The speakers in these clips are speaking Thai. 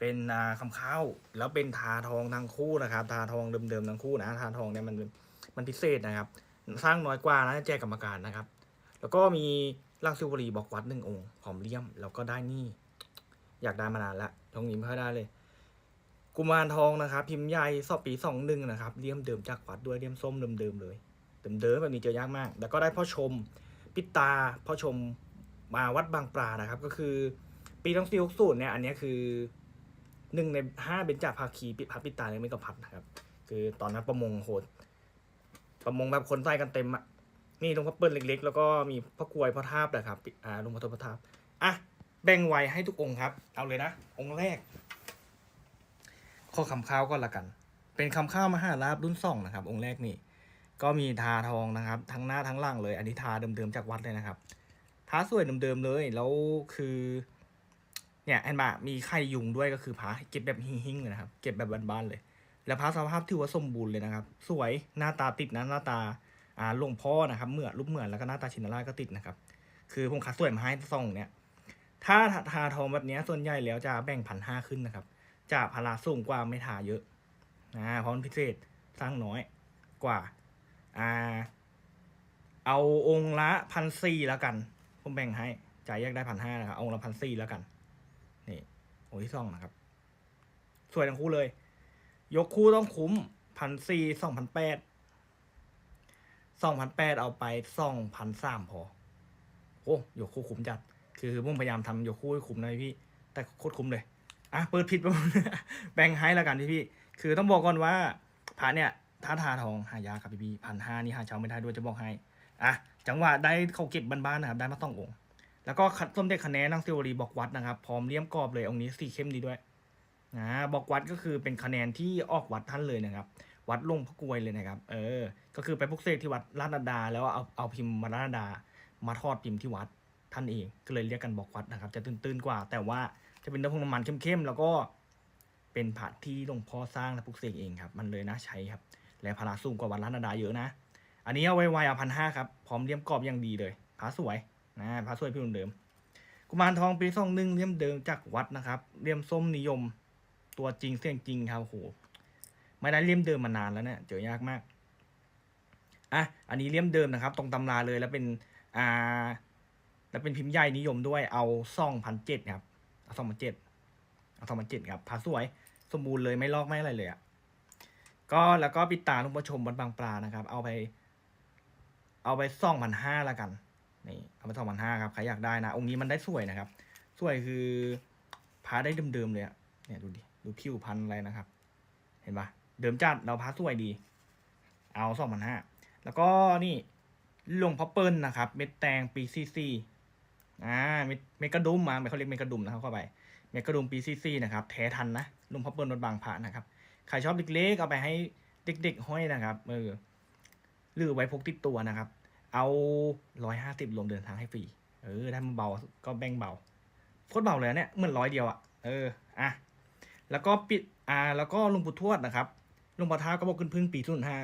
เป็นคำข้าวแล้วเป็นทาทองทั้งคู่นะครับ ทาทองเดิมๆทั้งคู่นะทาทองเนี่ยมันมันพิเศษนะครับ สร้างน้อยกว่านะแจกกรรมการนะครับ แล้วก็มีร่างซิวบรีบอกวัดหนึ่งองค์หอมเลี่ยมแล้วก็ได้นี่ อยากได้มานานละทองนี้ไม่ค่อยได้เลย กุมารทองนะครับ พิมพ์ใหญ่สอบปีสองหนึ่งนะครับเลี่ยมเดิมจากวัดด้วยเลี่ยมส้มเดิมๆเลยเดิมๆแบบนี้เจอยากมาก แล้วก็ได้พ่อชมปิตาพ่อชมมาวัดบางปลานะครับ ก็คือ ปีต้องซีหกสูตรเนี่ยอันนี้คือ หนึ่งในห้าเบญจภาคีปิดพัดปิดตาเลยไม่ก็พัดนะครับ คือตอนนั้นประมงโหดประมงแบบคนใส่กันเต็มอะนี่หลวงพ่อเปิ้ลเล็ก ๆ แล้วก็มีพ่อกวยพ่อทาบนะครับอ่าหลวงพ่อทบพ่อทาบอะแบ่งไว้ให้ทุกองค์ครับ เอาเลยนะ องค์แรก ข้อคำข้าวก็ละกัน เป็นคำข้าวมหาลาบรุ่นสองนะครับ องค์แรกนี่ ก็มีทาทองนะครับ ทั้งหน้าทั้งหล่างเลยอันนี้ทาเดิมๆจากวัดเลยนะครับทาสวยเดิมๆเลยแล้วคือ เนี่ยเห็นปะมีไข่ยุงด้วยก็คือพาเก็บแบบหิ้งๆเลยนะครับ เก็บแบบบ้านๆเลย แล้วพาสภาพถือว่าสมบูรณ์เลยนะครับ สวยหน้าตาติดนะหน้าตาอ่าหลวงพ่อนะครับเหมือนรูปเหมือนแล้วก็หน้าตาชินราชก็ติดนะครับ คือผมคัดสวยมาให้ส่องเนี่ยถ้าทาทองแบบนี้ส่วนใหญ่แล้วจะแบ่งพันห้าขึ้นนะครับ จะพาราสูงกว่าไม่ทาเยอะนะเพราะมันพิเศษสร้างน้อยกว่าอ่าเอาองค์ละพันสี่แล้วกัน ผมแบ่งให้จ่ายแยกได้พันห้านะครับองค์ละพันสี่แล้วกัน นี่องค์ที่องนะครับ สวยทั้งคู่เลย ยกคู่ต้องคุ้มพันสี่สองพันแปดสองพันแปดเอาไปสองพันสามพอโอ้ยกคู่คุ้มจัด คือผมพยายามทำยกคู่ให้คุ้มนะพี่ แต่โคตรคุ้มเลยอะเปิดผิดไปแบ่งให้แล้วกันพี่พี่คือต้องบอกก่อนว่าพระเนี่ยถ้าทาทองหายากครับพี่พี่พันห้านี่หาเช้าไม่ได้ด้วยจะบอกให้อะจังหวะได้เขาเก็บบ้านๆนะครับ ได้มาต้ององค์ แล้วก็คัดส้มเด็กคะแนนนางซิวรีบอกวัดนะครับ พร้อมเลี่ยมกรอบเลยองค์นี้สีเข้มดีด้วยนะบอกวัดก็คือเป็นคะแนนที่ออกวัดท่านเลยนะครับ วัดลงพระกรวยเลยนะครับ เออ ก็คือไปพุกเสกที่วัดลาดนาดา แล้วเอาเอาพิมพ์มาลาดนาดา มาทอดพิมพ์ที่วัดท่านเองก็เลยเรียกกันบอกวัดนะครับ จะตื้นๆกว่า แต่ว่าจะเป็นเนื้อพงน้ำมันเข้มๆแล้วก็เป็นผัดที่หลวงพ่อสร้างและพุกเสกเองครับ มันเลยน่าใช้ครับ และพาราสูงกว่าวัดลาดนาดาเยอะนะ อันนี้เอาไว้ไวเอาพันห้าครับพร้อมเลี่ยมกรอบอย่างดีเลยผาสวย นะผาสวยพี่คนเดิม กุมารทองปีสองหนึ่งเลี่ยมเดิมจากวัดนะครับเลี่ยมส้มนิยม ตัวจริงเสียงจริงครับโอ้โหไม่ได้เลี่ยมเดิมมานานแล้วเนี่ยเจอยากมากอะอันนี้เลี่ยมเดิมนะครับ ตรงตำราเลยแล้วเป็นอ่าแล้วเป็นพิมพ์ใหญ่นิยมด้วยเอาสองพันเจ็ดครับเอาสองพันเจ็ดเอาสองพันเจ็ดครับผาสวยสมบูรณ์เลยไม่ลอกไม่อะไรเลยอะก็แล้วก็ปิดตาลุงประชมวัดบางปลานะครับ เอาไป เอาไปสองพันห้าละกัน นี่เอาไปสองพันห้าครับใครอยากได้นะ องค์นี้มันได้สวยนะครับ สวยคือพาได้เดิมๆเลยอะเนี่ยดูดิดูผิวพันอะไรนะครับ เห็นปะเดิมจัดเราพาสวยดี เอาสองพันห้าแล้วก็นี่หลวงพ่อเปิ้ลนะครับ เม็ดแตงปีซีซีอ่าเม็ดเมกระดุมมาเขาเรียกเม็ดกระดุมนะครับเข้าไปเม็ดกระดุมปีซีซีนะครับแท้ทันนะหลวงพ่อเปิ้ลวัดบางพระนะครับใครชอบเล็กๆเอาไปให้เด็กๆห้อยนะครับเออหรือไว้พกติดตัวนะครับ เอาร้อยห้าสิบรวมเดินทางให้ฟรี เออถ้ามันเบาก็แบ่งเบา โคตรเบาเลยเนี่ยเหมือนร้อยเดียวอะเออ อะ แล้วก็ปิด อ่า แล้วก็ลุงปู่ทวดนะครับ ลุงปู่ท้าก็บอกขึ้นพึ่งปีทุนห้า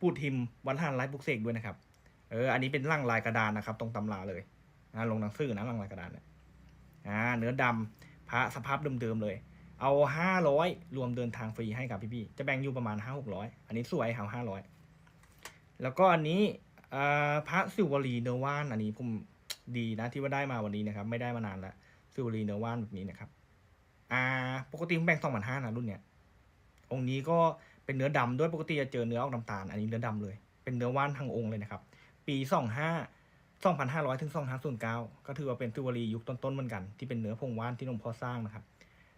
ปูทิมวันท่านไลฟ์บุกเสกด้วยนะครับ เออ อันนี้เป็นร่างลายกระดานนะครับ ตรงตำราเลยนะลงหนังสือนะร่างลายกระดานเนี่ย อ่า เนื้อดำพระสภาพเดิมๆเลย เอาห้าร้อยรวมเดินทางฟรีให้กับพี่ๆ จะแบ่งอยู่ประมาณห้าหกร้อย อันนี้สวยเอาห้าร้อย แล้วก็อันนี้ พระสิวลีเนวานอันนี้ผมดีนะที่ว่าได้มาวันนี้นะครับ ไม่ได้มานานแล้วสิวลีเนวานแบบนี้นะครับ อ่า ปกติผมแบ่งสองพันห้านะรุ่นเนี้ยองค์นี้ก็เป็นเนื้อดำด้วยปกติจะเจอเนื้อออกน้ำตาล อันนี้เนื้อดำเลย เป็นเนื้อว่านทางองค์เลยนะครับ ปีสองห้าสองพันห้าร้อยถึงสองห้าศูนย์เก้าก็ถือว่าเป็นสิวลียุคต้นๆเหมือนกันที่เป็นเนื้อพงว่านที่หลวงพ่อสร้างนะครับ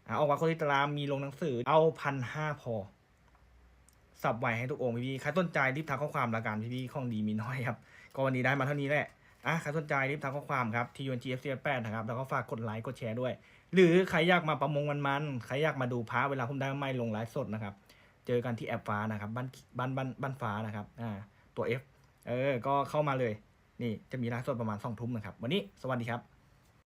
อ่าออกมาโคติตรามมีลงหนังสือเอาพันห้าพอ สับไวให้ทุกองค์พี่ๆใครสนใจรีบทักข้อความละกันพี่ๆของดีมีน้อยครับก็วันนี้ได้มาเท่านี้แหละอะใครสนใจรีบทักข้อความครับ t u n g f c 8นะครับแล้วก็ฝากกดไลค์กดแชร์ด้วย หรือใครอยากมาประมงมันๆใครอยากมาดูพระเวลาผมได้ไม่ลงไลฟ์สดนะครับ เจอกันที่แอปฟ้านะครับบ้านบ้านบ้านบ้านฟ้านะครับอ่าตัว F เออ ก็เข้ามาเลย นี่จะมีไลฟ์สดประมาณสองทุ่มนะครับ วันนี้สวัสดีครับ